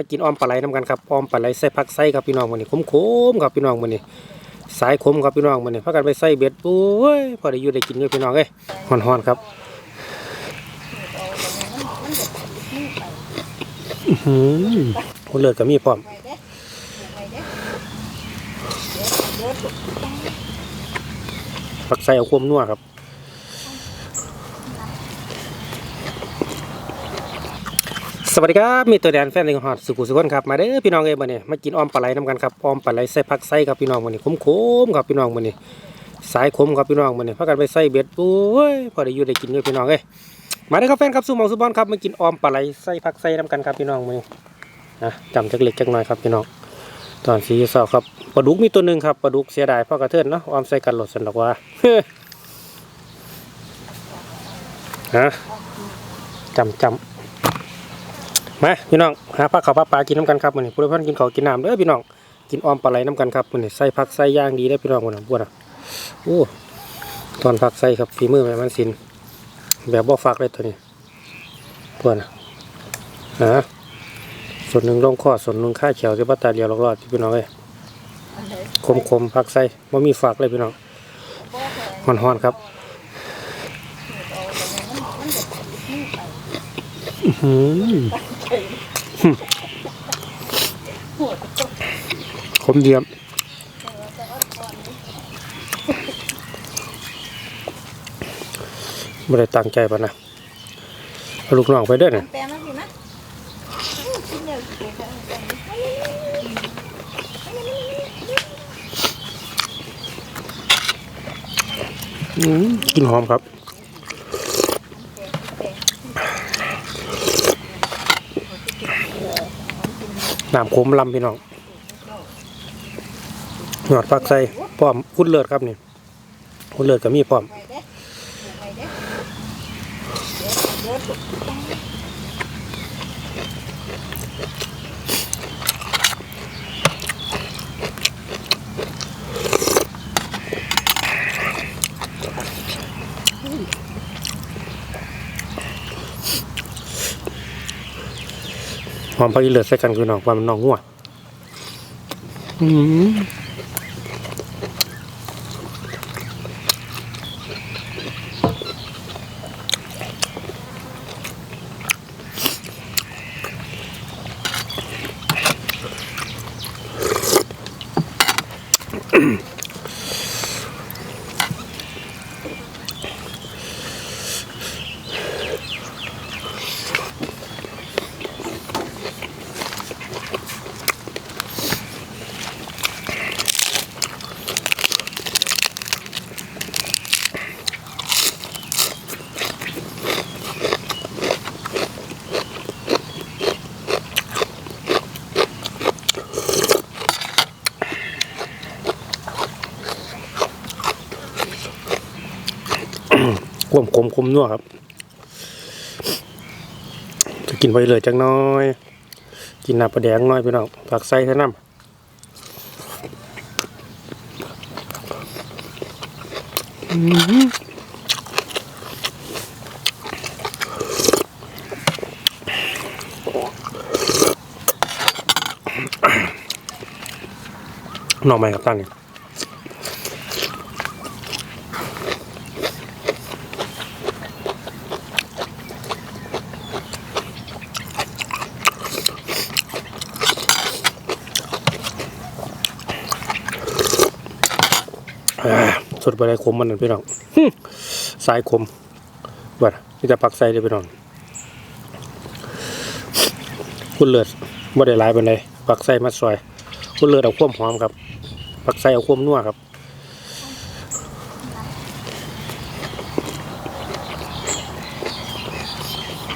มากินอ้อมปลาไหลน้ำกันครับอ้อมปลาไหลใส่ผักใส่ครับพี่น้องมันนี่ขมๆครับพี่น้องมันนี่สายขมครับพี่น้องมันนี่พากันไปใส่เบ็ดโอ้ยพอได้อยู่ได้กินอยู่พี่น้องเอ้ยฮ้อนๆครับอื้อหือคนเลือดก็มีพร้อมผักใส่เอาควมนัวครับ สวัสดีครับ มีตัวแดนแฟนลิงฮอดสุขุสุขนครับ มาเด้อพี่น้องเอ้ยมื้อนี้มากินอ้อมปลาไหลน้ำกันครับอ้อมปลาไหลใส่ผักใส่ครับพี่น้องมื้อนี้ขมๆครับพี่น้องมื้อนี้สายขมครับพี่น้องมื้อนี้พากันไปใส่เบ็ดโอ้ยพอได้อยู่ได้กินอยู่พี่น้องเอ้ยมาเด้อครับแฟนครับสุมองสุบอนครับมากินอ้อมปลาไหลใส่ผักใส่น้ำกันครับพี่น้องมื้อนี้นะจำจักเล็กจักน้อยครับพี่น้องตอนสีเสาครับปลาดุกมีตัวหนึ่งครับปลาดุกเสียดายเพราะกระเทินเนาะอ้อมใส่กันหลดสันดอกว่าฮะจำจำ มาพี่น้องหาผักข้าวผักปลากินน้ำกันครับมือนี้ผู้ใดเพิ่นกินข้าวกินน้ำเด้อพี่น้องกินออมปลาไหลน้ำกันครับมือนี้ใส่ผักใส่ย่างดีเด้พี่น้องพุ่นน่ะพุ่นน่ะโอ้ตอนผักใส่ครับฝีมือแม่มันสิน แบบบ่ฟักเลยตัวนี้พุ่นน่ะฮะส่วนหนึ่งลงคอส่วนหนึ่งข้าเขียวจะบัตตาเดียวรอดๆพี่น้องเอ้ยคมๆผักใส่บ่มีฝักเลยพี่น้องฮ้อนๆครับอื้ อหือขมเดียมไม่ได้ตั้งใจปะนะเอาลูกน้องไปเด้อเนี่ยแปลมาสินะกินเดี๋ยวกินเดี๋ยวอืมกลินหอมครับ น้ำขมลำพี่น้องหอดฟักใส่พร้อมคุ้นเลือดครับนี่คุ้นเลือดก็มีพร้อม ไปเด้ไปเด้ หอมพักอีเลือดใส่กันคือน้องความันน้องหัวอืม วมคมคมนัวครับ จะกินไปเลยจังน้อย กินน้ำปลาแดงน้อยพี่น้องผักใส่ใส่น้ำอืมหน่อไม้ครับท่านนี่อ่ สุดไปได้คมมันนั่นพี่น้องสายคมบัดนี่จะปักใส่เลยพี่น้องคุณเลือดบ่ได้หลายปานใดปักใส่มาซอย คุณเลือดเอาควมหอมครับปักใส่เอาควมนัวครับ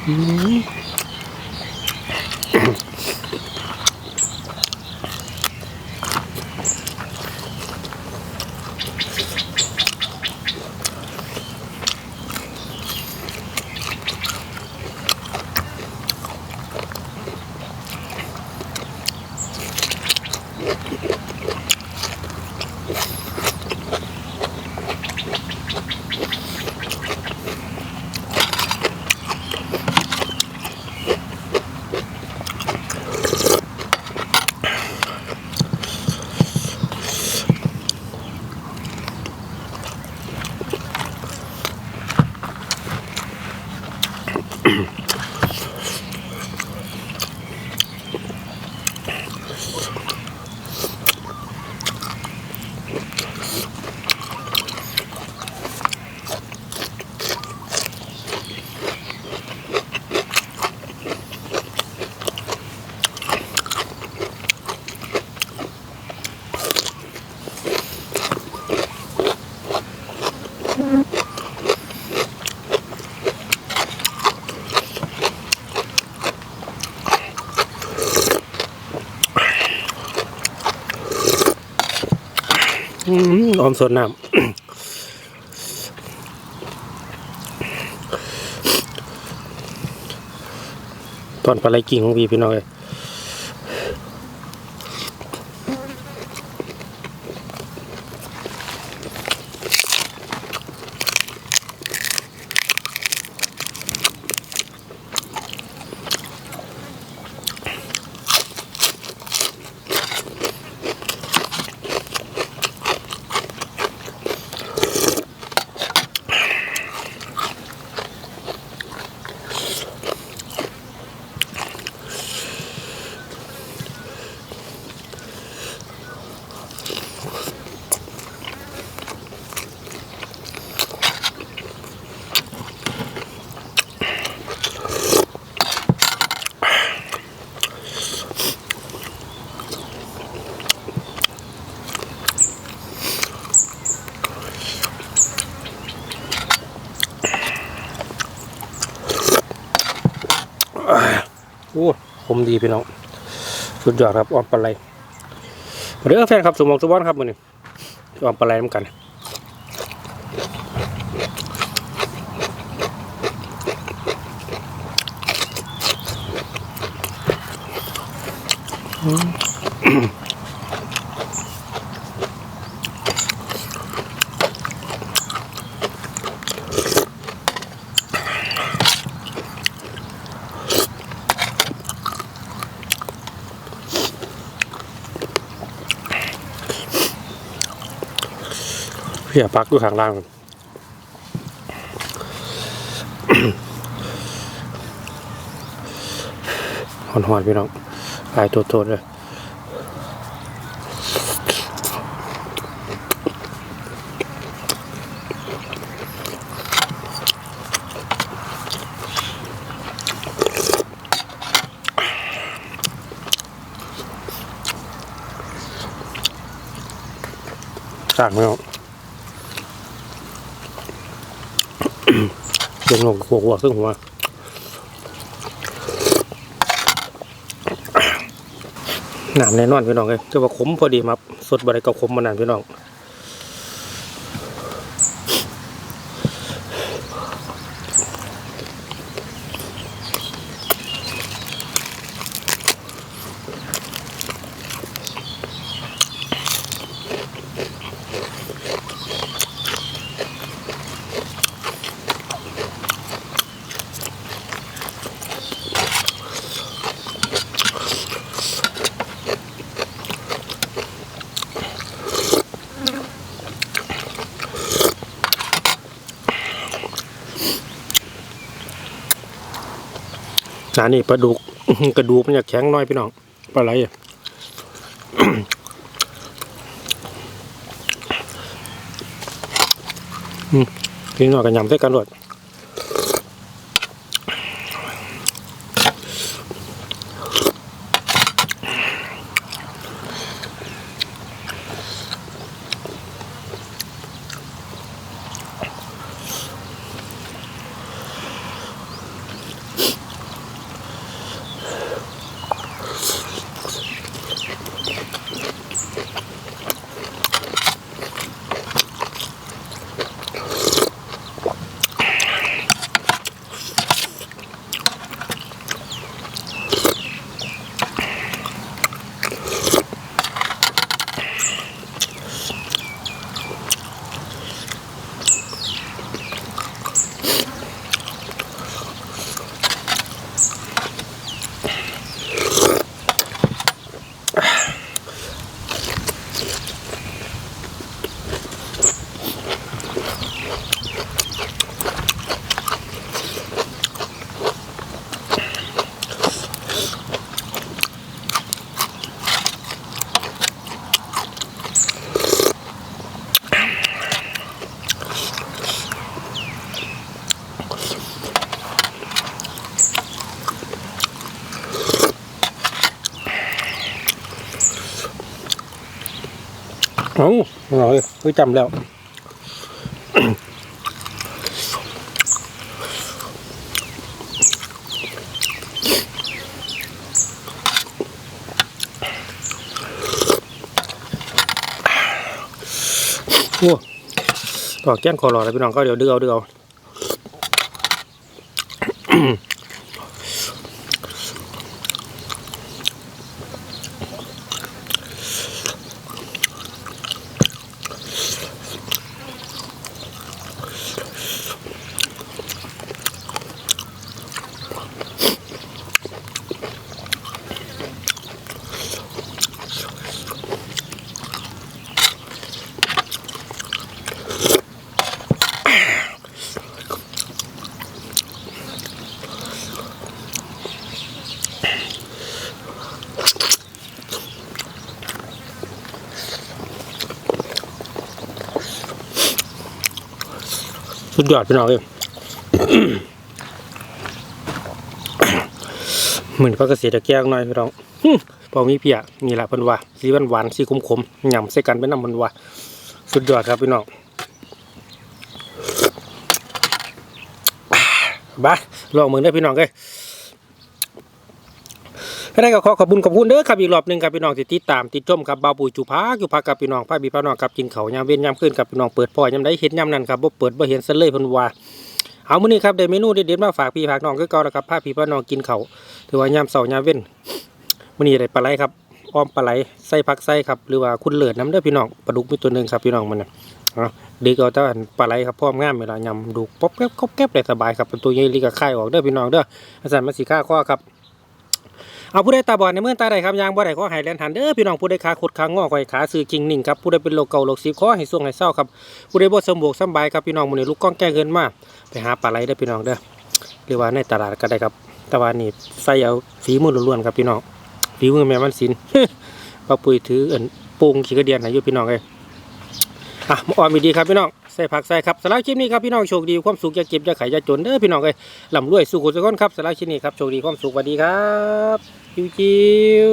อืม อืมออมสดน้ำตอนปลาไหลกิ่งของพี่พี่น้องเลย โอ้ผมดีพี่น้อง สุดยอดครับออมปลาไหลมาเด้อแฟนครับสมองสมบอนครับมือนี้ออมปลาไหลน้ำกัน เพียปักอยู่ข้างล่าง หอนหอนพี่น้องหายตัวโตๆเลยสั่งไม่ออก เสียงลงหัวหัวซึ่งหัวน้ำแน่นอนพี่น้องเลยจะว่าขมพอดีครับสดบริกรขมมานานพี่น้อง อันนี้ปลาดุก กระดูกมันอยากแข็งน้อยพี่น้องปลาไหลอะอืมกินหน่อยกันยำใส่กันรวด เอ้าเอยเฮ้ยจำแล้วโอ้ดอกแก้นคอรอแล้วพี่น้องก็เดี๋ยวเดือเอาเดือเอา ยอดพี่น้องเอ้ยเหมือนพระเกษตรแก้วหน่อยพี่น้องพอมีเพียนี่แหละพันวาสีหวานหวานสีขมขมหย่ำใส่กันเป็นน้ำพันวาสุดยอดครับพี่น้องบ้าลองมือได้พี่น้องเลย ก็ได้ก็ขอขอบคุณขอบคุณเด้อครับอีกรอบหนึ่งครับพี่น้องที่ติดตามติดชมครับบ่าวปุ๋ยจุภาอยู่พักกับพี่น้องพาพี่พี่น้องครับกินเขายามเว้นยามขึ้นกับพี่น้องเปิดพ่อยามได้เห็นยามนั้นครับบ่เปิดบ่เห็นซะเลยพิ่นวาเอามื้อนี้ครับได้เมนูเด็ดๆมาฝากพี่ฝากน้องคือเก่าแล้วครับพาพี่พี่น้องกินเขาถือว่ายามเช้ายามเว้นมื้อนี้ได้ปลาไหลครับอ้อมปลาไหลใส่ผักใส่ครับหรือว่าคุณเลิศน้ำเด้อพี่น้องปลาดุกมีตัวหนึ่งครับพี่น้องมันนะดีก็แต่อันปลาไหลครับพร้อมง่ามเวลายำดูป๊อบแก๊บก๊อบแก๊บได้สบายครับเป็นตัวใหญ่ลีก็คายออกเด้อพี่น้องเด้ออาจารย์มัสิค่าข้อครับ เอาผู้ใดตาบอดในเมื่อตาใดครับยางบ่ได้ขอให้แลนหันเด้อพี่น้องผู้ใดขาขดขางอข่อยขาซื้อจริงนิ่งครับผู้ใดเป็นโรคเก่าโรคซีขอให้ส่วงให้เศร้าครับผู้ใดบ่สมบูรณ์สบายครับพี่น้องมื้อนี้ลูกก้องแก้เงินมาไปหาปลาไหลเด้พี่น้องเด้อหรือว่าในตลาดก็ได้ครับแต่ว่านี่ใส่เอาฝีมือล้วนๆครับพี่น้องฝีมือแม่มันสินป้าปุ๋ยถือเอิ้นป่งขี้กระเดียนให้อยู่พี่น้องเอ้ยอะมาออมดีครับพี่น้องใส่ผักใส่ครับสำหรับคลิปนี้ครับพี่น้องโชคดีความสุขอย่าเก็บอย่าไขอย่าจนเด้อพี่น้องเอ้ยร่ำรวยสุขุสุขคนครับสำหรับคลิปนี้ครับโชคดีความสุขสวัสดีครับ จิว